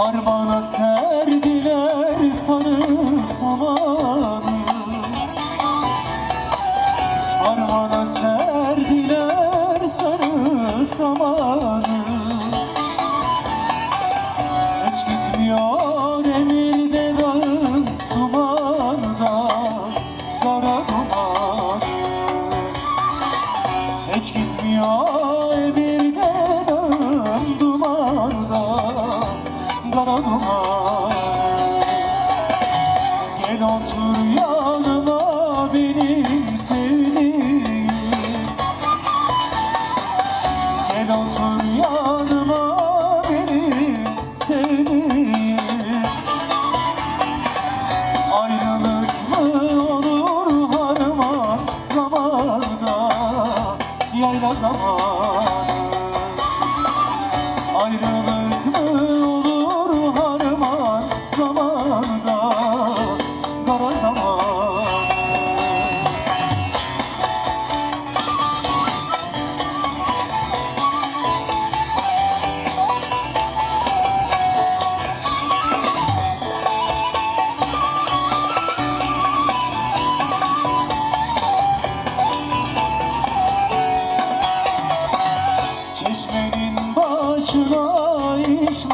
Arbana serdiler sarı samanı. Arbana serdiler sarı samanı. Hiç gitmiyor emirde dağın dumanında Kara dumanı. Hiç gitmiyor Yanıma benim sevdiğim. Gel otur yanıma benim sevdiğim. Ayrılık mı olur harman zamanda Yayla zamanı. Ayrılık mı başına işmar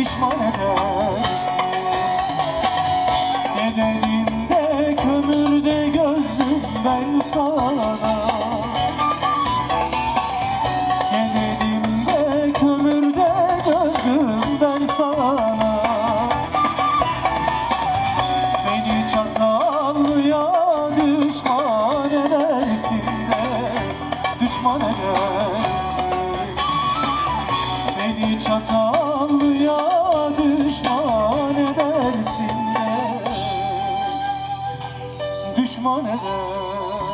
Pişman edersin Bedenimde kömürde gözlüm ben sana. Bedenimde kömürde gözlüm ben sana. Beni çatallıya düşman edersin de Düşman edersin. Beni çatallıya düşman eder